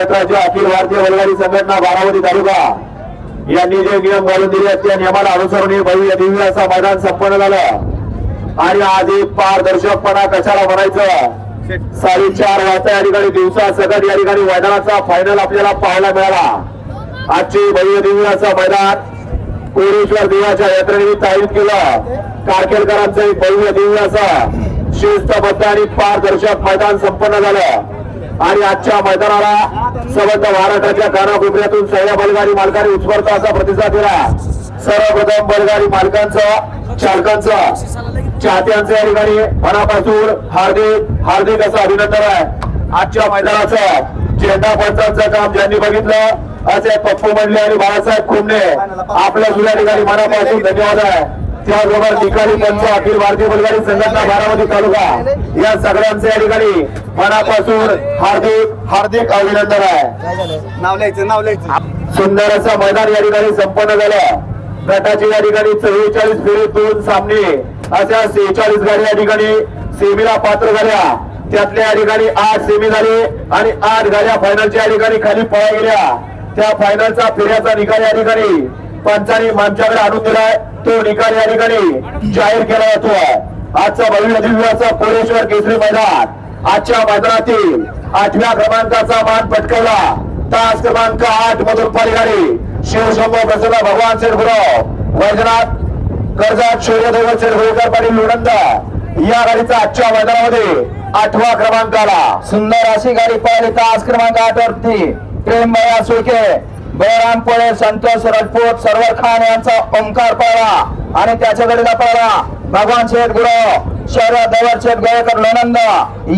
महाराष्ट्राची अखिल भारतीय बैलगाडी संघटना बारावती तालुका. यांनी जे नियम घालून दिले त्या नियमाला अनुसरून हे भव्य दिव्य असं मैदान संपन्न झालं. आणि आज एक पारदर्शकपणा कशाला म्हणायचं? साडेचार वाजता या ठिकाणी दिवसा सगळं या ठिकाणी मैदानाचा फायनल आपल्याला पाहायला मिळाला. आजची भव्य दिव्य असं मैदान कोरेश्वर देवाच्या यात्रेनिमित्त आयोजित केलं. कारकेलकरांचं एक भव्य दिव्य असं शिस्तबद्ध आणि पारदर्शक मैदान संपन्न झालं. आणि आजच्या मैदानाला संबंध महाराष्ट्राच्या कानाकोपऱ्यातून सगळ्या बैलगाडी मालकांनी उत्स्फूर्त असा प्रतिसाद दिला. सर्वप्रथम बैलगाडी मालकांचं चालकांचं चाहत्यांचं या ठिकाणी मनापासून हार्दिक हार्दिक असं अभिनंदन आहे. आजच्या मैदानाचं झेंडा पंचांचं काम ज्यांनी बघितलं असे पप्पू मंडले आणि बाळासाहेब खुमणे आपल्या सुद्धा ठिकाणी मनापासून धन्यवाद आहे. त्याचबरोबर निकाली पंच अखिल भारतीय बैलगाडी संघटना बारामती तालुका. या सगळ्यांचे या ठिकाणी मनापासून हार्दिक हार्दिक अभिनंदन आहे. नाव लिहायचं नाव लिहायचं. सुंदर असं मैदान या ठिकाणी संपन्न झालं. गटाची या ठिकाणी चव्वेचाळीस फेरी दोन सामने. अशा सेहेचाळीस गाड्या या ठिकाणी सेमीला पात्र झाल्या. त्यातल्या या ठिकाणी आठ सेमी झाले आणि आठ गाड्या फायनलच्या या ठिकाणी खाली पळा गेल्या. त्या फायनलचा फेऱ्याचा निकाल या ठिकाणी पंचांनी आमच्याकडे आणून दिलाय. तो निकाल या ठिकाणी जाहीर केला जातो आजचा भव्य दिव्याचा कोरेश्वर केसरी मैदान. आजच्या मैदानातील आठव्या क्रमांकाचा मान पटकवला. तास क्रमांक आठ मधून पालिगाडी शिवशंभो प्रसन्न भगवान सेठ गुरव वैजनाथ कर्जत शौर्यदेव सेठ पाटील लोणंद या गाडीचा आजच्या मैदानामध्ये आठवा क्रमांकाला सुंदर अशी गाडी पळाली. तास क्रमांक आठ वरती प्रेम सुळके. बळराम पोळे संतोष राजपूत सरवर खान यांचा ओंकार पाळा आणि त्याच्याकडे पाळा. भगवान शेठ गुरव शरद शेठ गयकर लोणंद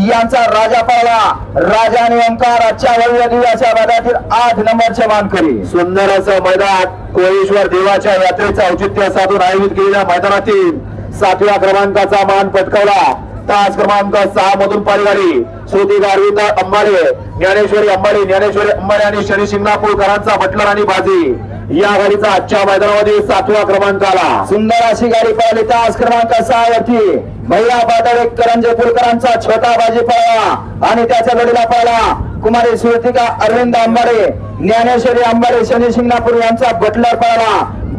यांचा राजा पाळा. राजा आणि ओंकार आजच्या भव्य दिव्याच्या मैदानातील आठ नंबरचे मानकरी सुंदर असं मैदान कोळेश्वर देवाच्या यात्रेचं औचित्य साधून आयोजित केलेल्या मैदानातील सातव्या क्रमांकाचा मान पटकावला. तास क्रमांक सहा मधून पालिगाडी. श्रुती गारविंद अंबाडे ज्ञानेश्वरी अंबाडे ज्ञानेश्वरी अंबाडे आणि शनी शिंगणापूरकरांचा बटलर आणि बाजी. या गाडीचा आजच्या मैदानामध्ये सातव्या क्रमांकाला सुंदर अशी गाडी पळाली. तास क्रमांक सहा वरती भैया बादळे करंजे पुलकरांचा छोटा बाजी पळाला आणि त्याच्या गडीला पळाला. कुमारी सुरतिका अरविंद आंबाडे ज्ञानेश्वरी आंबाडे शनी शिंगणापूर यांचा बटलर पाळा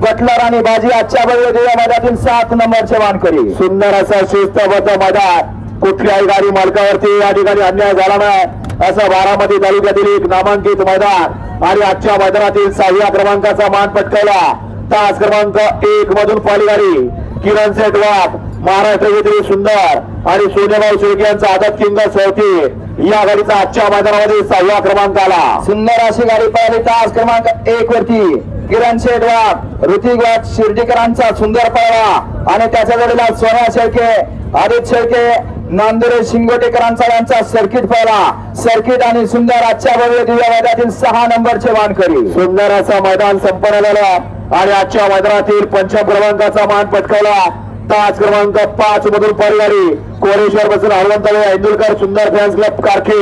बटलर आणि बाजी आजच्या भव्य दिव्या मैदानातील सात नंबरचे वानकरी सुंदर असा शिस्तबद्ध मैदान. कुठल्याही गाडी मालकावरती या ठिकाणी अन्याय झाला नाही. असं बारामती तालुक्यातील एक नामांकित मैदान. आणि आजच्या मैदानातील सहाव्या क्रमांकाचा मान पटकावला. तास क्रमांक एक मधून पालिगाडी किरण सेठ वाघ. महाराष्ट्र सुंदर आणि सोनेभाऊ शेळके यांचा आदत किंग चौथी या गाडीचा आजच्या मैदानामध्ये सहाव्या क्रमांकाला सुंदर अशी गाडी पळाली तास क्रमांक एक वरती किरण शेठ वाघ ऋतिक वाघ शिर्डीकरांचा सुंदर पळवा आणि त्याच्या जोडीला सोन्या शेळके आदित्य शेळके नांदुरे शिंगोटेकरांचा यांचा सर्किट पळला सर्किट आणि सुंदर आजच्या भव्य दिव्या मैदानातील सहा नंबरचे मानकरी. सुंदर असं मैदान संपन्न झालं आणि आजच्या मैदानातील पंचम क्रमांकाचा मान पटकावला. तास क्रमांक पाच मधून परिवारी कोरेश्वर बसून हरवंत इंदुरकर सुंदर फॅन्स क्लब कारखेल.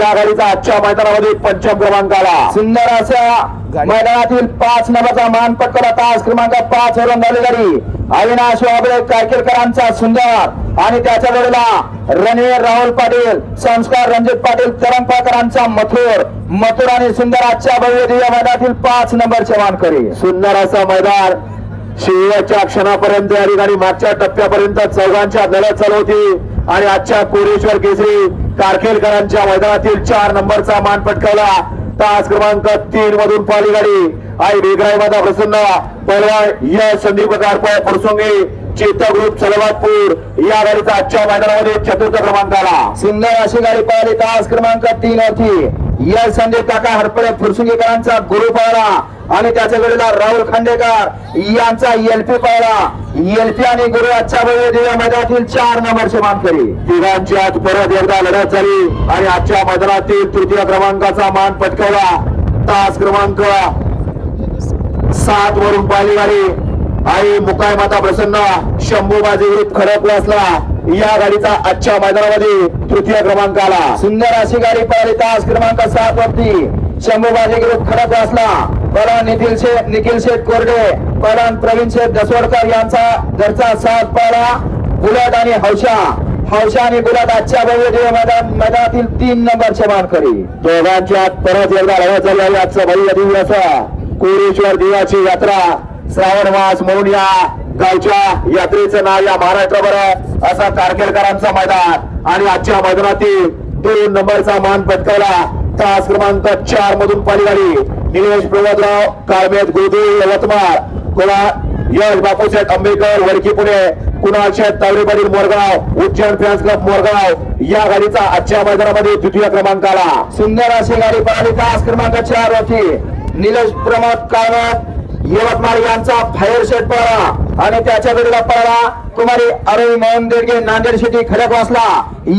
या गाडीचा आजच्या मैदानामध्ये पंचम क्रमांकाला सुंदर अशा मैदानातील पाच नंबरचा मान पटकवला तास क्रमांक पाच वरून झाली गाडी. अविनाश वाबळे कायकेलकरांचा सुंदर. आणि त्याच्या जोडीला रणवीर राहुल पाटील संस्कार रणजित पाटील तरंगपाकरांचा मथुर. मथुर आणि सुंदर आजच्या भव्य दिव्य मैदानातील पाच नंबरचे मानकरी. सुंदर असं मैदान. शेवटच्या क्षणापर्यंत या ठिकाणी मागच्या टप्प्यापर्यंत चौघांच्या लढत चालू होती आणि आजच्या कोरेश्वर केसरी कारखेलकरांच्या मैदानातील चार नंबरचा मान पटकावला. तास क्रमांक तीन मधून पाली गाडी. आई वेगराई माता प्रसन्न. पलवान या संदीप कारपाय फुरसुंगी चेता ग्रुप सलवातपूर. या गाडीचा आजच्या मैदानामध्ये चतुर्थ क्रमांक आला सुंदर अशी गाडी पाहिली. तास क्रमांक तीन होती या संजय काका हरपडे फुरसुंगीकरांचा गुरु पळला आणि त्याच्या वेळेला राहुल खांडेकर यांचा एलपी पळला एलपी आणि गुरु आजच्या वेळेला दिव्या मैदानातील चार नंबरचे मानकरी. तिघांची आज परत एकदा लढत झाली आणि आजच्या मैदानातील तृतीय क्रमांकाचा मान पटकावला. तास क्रमांक सात वरून पाहिली गाडी. आणि मुकाय माता प्रसन्न. शंभू बाजी खडकला असला या गाडीचा आजच्या मैदानामध्ये तृतीय क्रमांकाला. सुंदर अशी गाडी पळाली तास क्रमांक सात वरती. शंभूबाजी ग्रुप खडक वाचला. पलान निखिल शेठ निखिल शेठ कोरडे पलान प्रवीण शेठ दसवडकर यांचा घरचा साथ पळा बुलट आणि हौशा. हौशा आणि गुलाब आजच्या भव्य मैदान मैदानातील तीन नंबरचे मानकरी. दोघांच्यात परत एकदा झाली आहे आजचं भव्य दिव्य असं. कोरेश्वर देवाची यात्रा श्रावण मास म्हणून या गावच्या यात्रेचं नाव या महाराष्ट्रभर असा कारखेलकरांचा मैदान. आणि आजच्या मैदानातील दोन नंबरचा मान पटकावला तास क्रमांक चार मधून पालीगाडी. निलेश प्रमोदराव काळमेत गोदे यवतमाळ. कोणा Yash Bapusheth Ambedkar Wadki Pune. Kunal Sheth Tawarepatil Morgaon. Ujjain fans club Morgaon. या गाडीचा आजच्या मैदानामध्ये द्वितीय क्रमांक आला. सुंदर अशी गाडी पळाली तास क्रमांक चार होती निलेश प्रमोद काळवत यवतमाळ यांचा फायर शेट पळाला आणि त्याच्या वेळेला पळाला कुमारी अरुण मोहन देडगे नांदेड शेती सिटी खडकवासला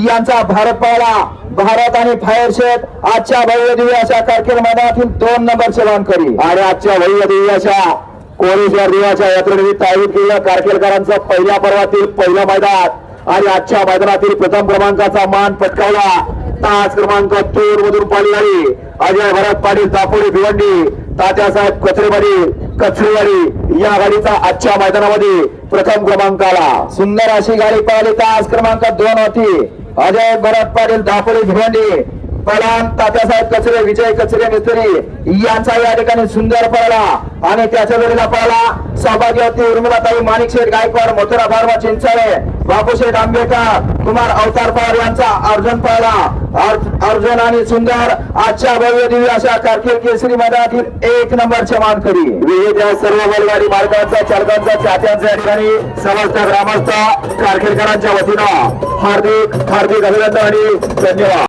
यांचा भारत पळाला. भारत आणि फायर शेट आजच्या भव्य दिव्याच्या अशा कारकीर्द मैदानातील दोन सेवन करी आणि आजच्या भव्य दिव्याच्या कोरेश्वर दिव्याच्या यात्रेनिमित्त आयोजित केलेल्या कारखेलकरांचा पहिल्या पर्वातील पहिलं मैदान आणि आजच्या मैदानातील प्रथम क्रमांकाचा मान पटकावला. तास क्रमांक दोन मधून पाणी आली अजय भरत पाटील दापोडी भिवंडी तात्यासाहेब कचरेवाडी कचरेवाडी या गाडीचा आजच्या मैदानामध्ये प्रथम क्रमांक आला सुंदर अशी गाडी पाहिली तास क्रमांक दोन होती. अजय भरत पाटील दापोली भिवंडी पलान तात्यासाहेब कचरे विजय कचरे मिस्त्री यांचा या ठिकाणी सुंदर पळाला. आणि त्याच्या वेळेला पळाला सहभागी होती उर्मिलाताई माणिक शेठ गायकवाड मथुरा फार्मा चिंचाळे बापूशेठ आंबेडकर कुमार अवतार पवार यांचा अर्जुन पळाला. अर्जुन आणि सुंदर आजच्या भव्य दिव्य अशा कारकीर्द केसरी मैदानातील एक नंबरचे मानकरी. विजेत्या सर्व बैलगाडी मालकांचा चालकांचा चात्यांचा या ठिकाणी समस्त ग्रामस्थ कारखेडकरांच्या वतीनं हार्दिक हार्दिक अभिनंदन आणि धन्यवाद.